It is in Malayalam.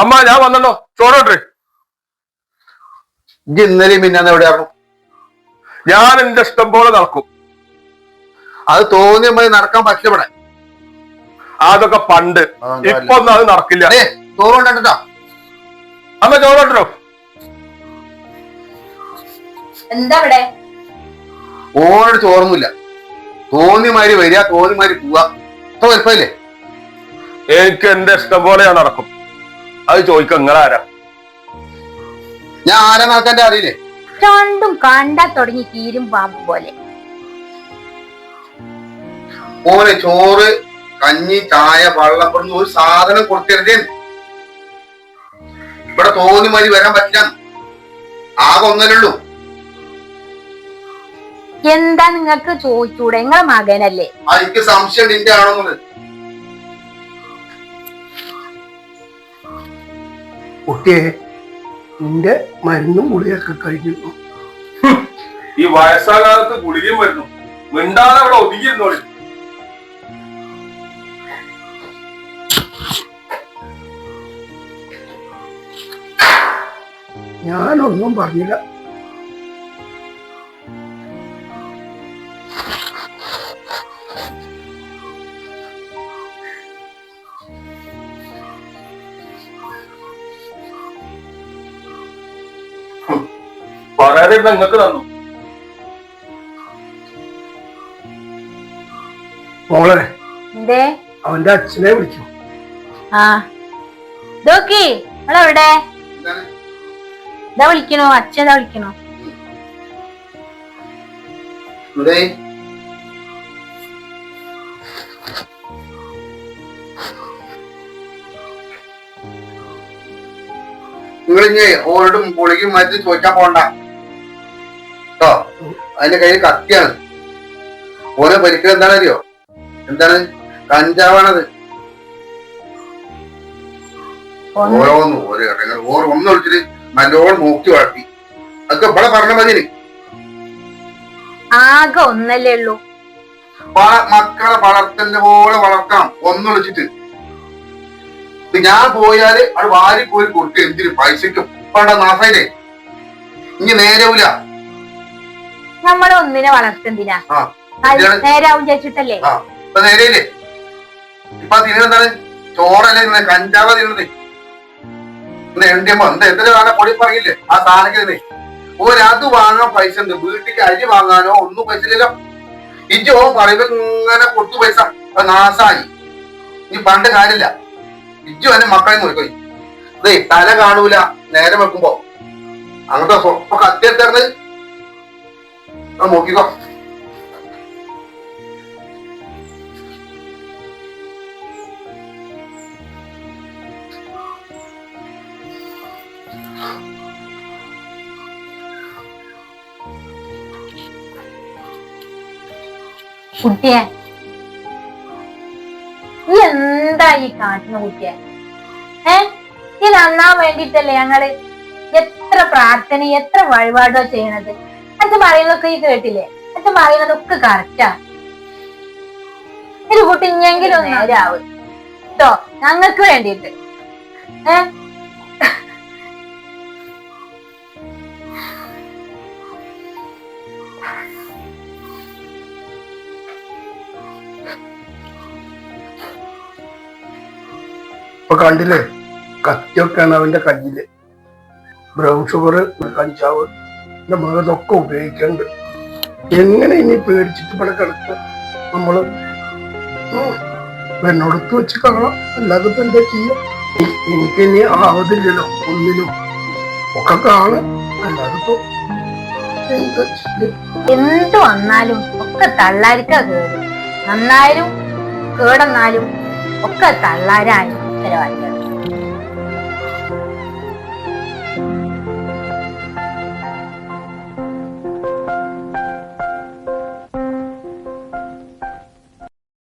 അമ്മ ഞാൻ വന്നല്ലോ. ചോറോട്ടെ. ഇജ്ജ് ഇന്നലെയും മിന്നാന്ന് എവിടെയായിരുന്നു ഞാൻ എന്റെ ഇഷ്ടം പോലെ നടക്കും. അത് തോന്നിയ മതി നടക്കാൻ പറ്റില്ല ഇവിടെ. അതൊക്കെ പണ്ട്. ഇപ്പൊ ഒന്നും അത് നടക്കില്ല. ചോറുണ്ടോ അമ്മ ചോറോട്ടോ. എന്താ ഇവിടെ ഓനോട് ചോറൊന്നുമില്ല. തോന്നി മാതിരി വരിക തോന്നി മാതിരി പോവാ ഇപ്പൊ വലുപ്പമില്ലേ? എനിക്ക് എന്റെ ഇഷ്ടം പോലെ ഞാൻ നടക്കും. അത് ചോദിക്കും നിങ്ങളാരാ? ഞാൻ ആരെ നടക്കാൻ അറിയില്ലേ? രണ്ടും കണ്ടാ തുടങ്ങി തീരും പാമ്പും പോലെ. ഓനെ ചോറ് കഞ്ഞി ചായ വെള്ളം ഒരു സാധനം കൊടുക്കരുതേ. ഇവിടെ തോന്നി മതി വരാൻ പറ്റില്ല. ആകെ ഒന്നല്ലേ ഉള്ളൂ. എന്താ നിങ്ങക്ക് ചോദിച്ചൂടെ? നിങ്ങളെ മകനല്ലേ? ആ എനിക്ക് സംശയം നിന്റെ ആണെന്നുള്ളത് കുട്ടിയെ നിന്റെ മരുന്നും ഗുളിയൊക്കെ കഴിഞ്ഞിരുന്നു ഈ വയസ്സാകാലത്ത് ഗുളികയും വരുന്നു. മിണ്ടാതെ അവിടെ ഒതുങ്ങിയിരുന്നു ഞാനൊന്നും പറഞ്ഞില്ല. പറയാതെ നിങ്ങക്ക് തന്നു. മോളെ അവന്റെ അച്ഛനെ വിളിക്കും. ആ. നിങ്ങളെവിടെ? ഇതാ വിളിക്കണോ. അച്ഛൻ ഇതാ വിളിക്കണോ. ഇനി ഓരോടും ഗുളികയും മരുന്ന് ചോദിക്കാൻ പോണ്ട. കേട്ടോ അതിന്റെ കയ്യിൽ കത്തിയാണ്. ഓരോ പരിക്കൽ എന്താണ് അറിയോ എന്താണ്? കഞ്ചാവാണത്. ഓരോന്ന് ഓരോ ഘട്ടങ്ങൾ ഓരോ ഒന്ന് വിളിച്ചിട്ട് നല്ലോണം നോക്കി വളർത്തി. അതൊക്കെ ഇവിടെ പറഞ്ഞ മതി ആകെ ഒന്നല്ലേ ഉള്ളൂ. മക്കളെ വളർത്തന്റെ പോലെ വളർത്തണം. ഒന്ന് വിളിച്ചിട്ട്. ഇത് ഞാൻ പോയാൽ അവിടെ വാരി പോയി കൊടുത്ത് എന്തിനു? പൈസക്ക് പണ്ട നാസായില്ലേ ഇനി നേരവില്ല നമ്മളെ ഒന്നിനെ വളർത്തുന്നില്ല. അത്? നേരാവും ചേച്ചിട്ടല്ലേ ഇപ്പൊ നേരെയില്ലേ? ഇപ്പൊ തിന്നെന്താണ് ചോറല്ലേ തിന്നെ കഞ്ചാവ തിരുന്നത് എന്താ പൊടി പറയില്ലേ? ആ സാധനത്തിന് വാങ്ങാൻ പൈസ ഉണ്ട്. വീട്ടിലേക്ക് അരി വാങ്ങാനോ ഒന്നും പൈസ ഇല്ലല്ലോ. ഓൻ പറയുമ്പോ ഇങ്ങനെ കൊടുത്തു പൈസ. അത് നാസായി. ഇനി പണ്ട് കാര്യമില്ല. ഇജ്ജു എന്റെ മക്കളെ നോക്കി അതെ തല കാണൂല നേരെ വെക്കുമ്പോ. അങ്ങനത്തെ സ്വപ്പ കത്തിയെടുത്തത് നോക്കിക്കോ. കുട്ടിയെ ഈ കാട്ടിന് കുട്ടിയെ ഏ? ഈ നന്നാൻ വേണ്ടിട്ടല്ലേ ഞങ്ങൾ എത്ര പ്രാർത്ഥന എത്ര വഴിപാടോ ചെയ്യണത്? അച്ഛൻ പറയുന്നതൊക്കെ ഈ കേട്ടില്ലേ? അച്ഛൻ പറയുന്നതൊക്കെ കറക്റ്റാ ഒരു കുട്ടി ഇഞ്ഞെങ്കിലും നേരാവും. കേട്ടോ ഞങ്ങൾക്ക് വേണ്ടിയിട്ട്. ഏ? ഇപ്പൊ കണ്ടില്ലേ? കത്തിയൊക്കെയാണ് അവന്റെ കയ്യിൽ. ബ്രൗൺ ഷുഗർ കഞ്ചാവ് എന്റെ മകതൊക്കെ ഉപയോഗിക്കുന്നുണ്ട് എങ്ങനെ ഇനി പേടിച്ചിട്ട് ഇവിടെ കിടക്കും? നമ്മൾ എന്നോടത്ത് വെച്ച് കാണാം. അല്ലാതെ ഇപ്പൊ എന്താ ചെയ്യാം? എനിക്ക് ഇനി ആവതില്ലല്ലോ ഒന്നിനും. ഒക്കെ കാണാം. അല്ലാതെ ഇപ്പൊ എന്താ എന്ത് വന്നാലും ഒക്കെ തള്ളാരിക്ക കേടും. നന്നായാലും കേടന്നാലും ഒക്കെ തള്ളാരായി pero adiós.